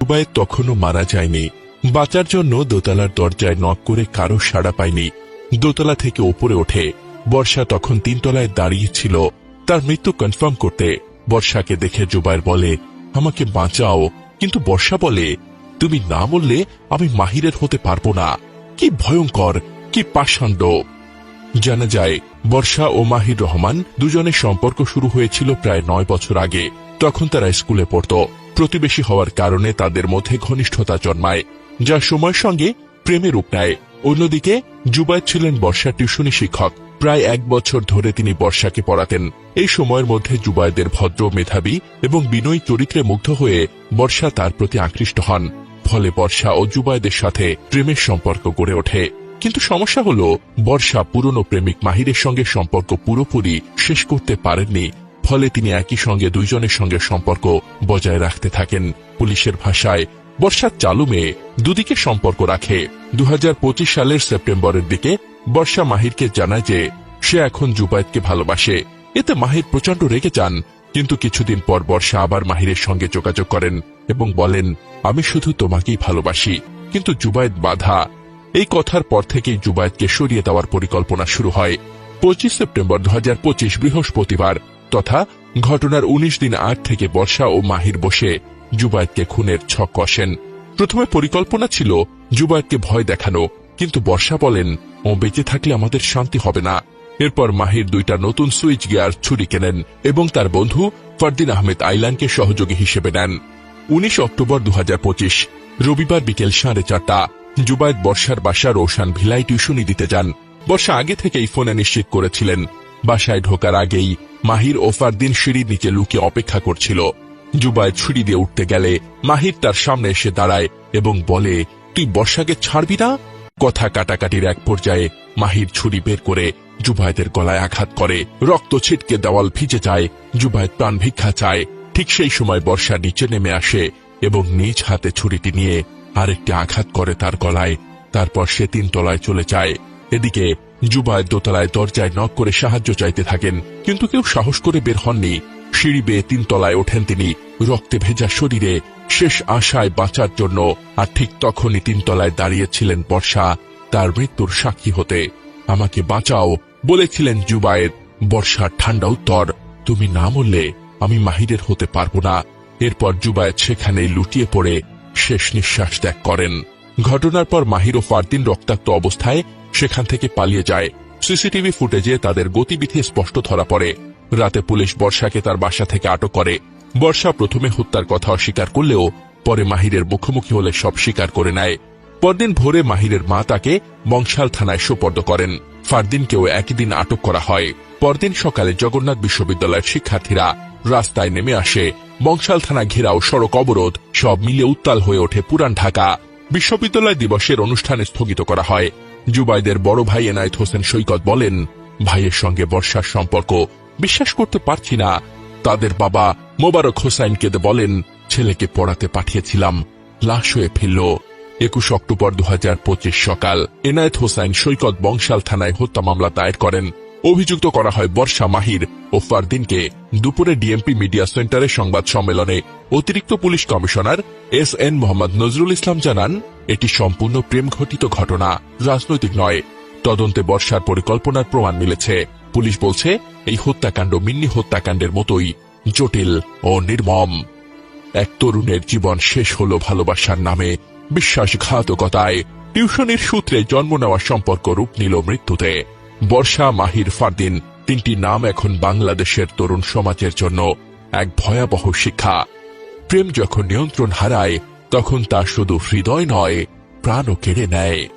জুবায়েদ তখনও মারা যায়নি। বাঁচার জন্য দোতলার দরজায় নক করে কারও সাড়া পায়নি। দোতলা থেকে ওপরে ওঠে। বর্ষা তখন তিনতলায় দাঁড়িয়ে ছিল। তার মৃত্যু কনফার্ম করতে বর্ষাকে দেখে জুবায়ের বলে, আমাকে বাঁচাও। কিন্তু বর্ষা বলে, তুমি না বললে আমি মাহিরের হতে পারব না। কি ভয়ঙ্কর, কি পাষাণ্ড। জানা যায়, বর্ষা ও মাহির রহমান দুজনের সম্পর্ক শুরু হয়েছিল প্রায় নয় বছর আগে। তখন তারা স্কুলে পড়ত। প্রতিবেশী হওয়ার কারণে তাদের মধ্যে ঘনিষ্ঠতা জন্মায়, যা সময়ের সঙ্গে প্রেমে রূপ নেয়। অন্যদিকে জুবাইদ ছিলেন বর্ষার টিউশনি শিক্ষক। প্রায় এক বছর ধরে তিনি বর্ষাকে পড়াতেন। এই সময়ের মধ্যে জুবাইদের ভদ্র মেধাবী এবং বিনয়ী চরিত্রে মুগ্ধ হয়ে বর্ষা তার প্রতি আকৃষ্ট হন। ফলে বর্ষা ও জুবাইদের সাথে প্রেমের সম্পর্ক গড়ে ওঠে। কিন্তু সমস্যা হলো, বর্ষা পুরনো প্রেমিক মাহিরের সঙ্গে সম্পর্ক পুরোপুরি শেষ করতে পারেননি ফলে তিনি একই সঙ্গে দুইজনের সঙ্গে সম্পর্ক বজায় রাখতে থাকেন। পুলিশের ভাষায়, বর্ষার চালু মেয়ে দুদিকে সম্পর্ক রাখে। দু হাজার পঁচিশ সালের সেপ্টেম্বরের দিকে বর্ষা মাহিরকে জানায় যে, সে এখন জুবায়েদকে ভালোবাসে। এতে মাহির প্রচণ্ড রেগে যান, কিন্তু কিছুদিন পর বর্ষা আবার মাহিরের সঙ্গে যোগাযোগ করেন এবং বলেন, আমি শুধু তোমাকেই ভালোবাসি। কিন্তু জুবায়েদ বাধা। এই কথার পর থেকেই জুবায়েদকে সরিয়ে দেওয়ার পরিকল্পনা শুরু হয়। পঁচিশ সেপ্টেম্বর দু হাজার পঁচিশ বৃহস্পতিবার তথা ঘটনার ১৯ দিন আগ থেকে বর্ষা ও মাহির বসে জুবায়েদকে খুনের ছক কষেন। প্রথমে পরিকল্পনা ছিল জুবায়েদকে ভয় দেখানো, কিন্তু বর্ষা বলেন, ও বেঁচে থাকলে আমাদের শান্তি হবে না। এরপর মাহির দুইটা নতুন সুইচ গিয়ার ছুরি কেনেন এবং তার বন্ধু ফরদিন আহমেদ আইলানকে সহযোগী হিসেবে নেন। উনিশ অক্টোবর দু হাজার পঁচিশ, রবিবার বিকেল সাড়ে চারটা জুবায়েদ বর্ষার বাসা রোশান ভিলাই টিউশনি দিতে যান। বর্ষা আগে থেকেই ফোনে নিশ্চিত করেছিলেন বাসায় ঢোকার আগেই মাহির ও ফারদিন সিঁড়ির নিচে লুকিয়ে অপেক্ষা করছিল। জুবায়েদ সিঁড়ি দিয়ে উঠতে গেলে মাহির তার সামনে এসে দাঁড়ায় এবং বলে, তুই বর্ষাকে ছাড়বি না? কথা কাটাকাটির এক পর্যায়ে মাহির ছুরি বের করে জুবায়েদের গলায় আঘাত করে। রক্ত ছিটকে দেওয়াল ভিজে যায় জুবায়েদ প্রাণ ভিক্ষা চায়। ঠিক সেই সময় বর্ষা নিচে নেমে আসে এবং নিজ হাতে ছুরিটি নিয়ে আরেকটি আঘাত করে তার গলায়। তারপর সে তিন তলায় চলে যায়। এদিকে জুবায়ের দোতলায় দরজায় নক করে সাহায্য চাইতে থাকেন, কিন্তু কেউ সাহস করে বের হননি। সিঁড়ি বেয়ে তিন তলায় ওঠেন তিনি। রক্তে ভেজা শরীরে শেষ আশায় বাঁচার জন্য আর ঠিক তখনই তিনতলায় দাঁড়িয়েছিলেন বর্ষা, তার মৃত্যুর সাক্ষী হতে। আমাকে বাঁচাও, বলেছিলেন জুবায়ের। বর্ষার ঠান্ডা উত্তর। তুমি না মরলে আমি মাহিরের হতে পারব না। এরপর জুবায়ের সেখানে লুটিয়ে পড়ে, শেষ নিঃশ্বাস ত্যাগ করেন। ঘটনার পর মাহির ও ফারদিন রক্তাক্ত অবস্থায় সেখান থেকে পালিয়ে যায়। সিসিটিভি ফুটেজে তাদের গতিবিধি স্পষ্ট ধরা পড়ে। রাতে পুলিশ বর্ষাকে তার বাসা থেকে আটক করে। বর্ষা প্রথমে হত্যার কথা অস্বীকার করলেও পরে মাহিরের মুখোমুখি হলে সব স্বীকার করে নেয়। পরদিন ভোরে মাহিরের মা তাকে বংশাল থানায় সোপর্দ করেন। ফারদিনকেও একই দিন আটক করা হয়। পরদিন সকালে জগন্নাথ বিশ্ববিদ্যালয়ের শিক্ষার্থীরা রাস্তায় নেমে আসে। বংশাল থানা ঘেরাও, সড়ক অবরোধ, সব মিলে উত্তাল হয়ে ওঠে পুরান ঢাকা। বিশ্ববিদ্যালয় দিবসের অনুষ্ঠানে স্থগিত করা হয়। জুবাইদের বড় ভাই এনায়েত হোসেন সৈকত বলেন, ভাইয়ের সঙ্গে বর্ষার সম্পর্ক বিশ্বাস করতে পারছি না। তাদের বাবা মোবারক হোসাইন কেঁদে বলেন, ছেলেকে পড়াতে পাঠিয়েছিলাম, লাশ হয়ে ফেলল। একুশ অক্টোবর দু হাজার পঁচিশ সকাল এনায়েত হোসাইন সৈকত বংশাল থানায় হত্যা মামলা দায়ের করেন। অভিযুক্ত করা হয় বর্ষা মাহির ও ফারদিনকে দুপুরে ডিএমপি মিডিয়া সেন্টারে সংবাদ সম্মেলনে। অতিরিক্ত police commissioner S N Mohammad Nazrul Islam জানান এটি সম্পূর্ণ প্রেম ঘটিত ঘটনা, রাজনৈতিক নয়। তদন্তে বর্ষার পরিকল্পনার প্রমাণ মিলেছে। পুলিশ বলছে, এই হত্যাকাণ্ড মিন্নি হত্যাকাণ্ডের মতোই, জটিল ও নির্মম। এক তরুণের জীবন শেষ হলো ভালোবাসার নামে। বিশ্বাসঘাতকতায়, টিউশনির সূত্রে জন্ম নেওয়া সম্পর্ক রূপ নিল মৃত্যুতে। বর্ষা মাহির ফারদিন তিনটি নাম এখন বাংলাদেশের তরুণ সমাজের জন্য এক ভয়াবহ শিক্ষা। প্রেম যখন নিয়ন্ত্রণ হারায় তখন তা শুধু হৃদয় নয় প্রাণও কেড়ে নেয়।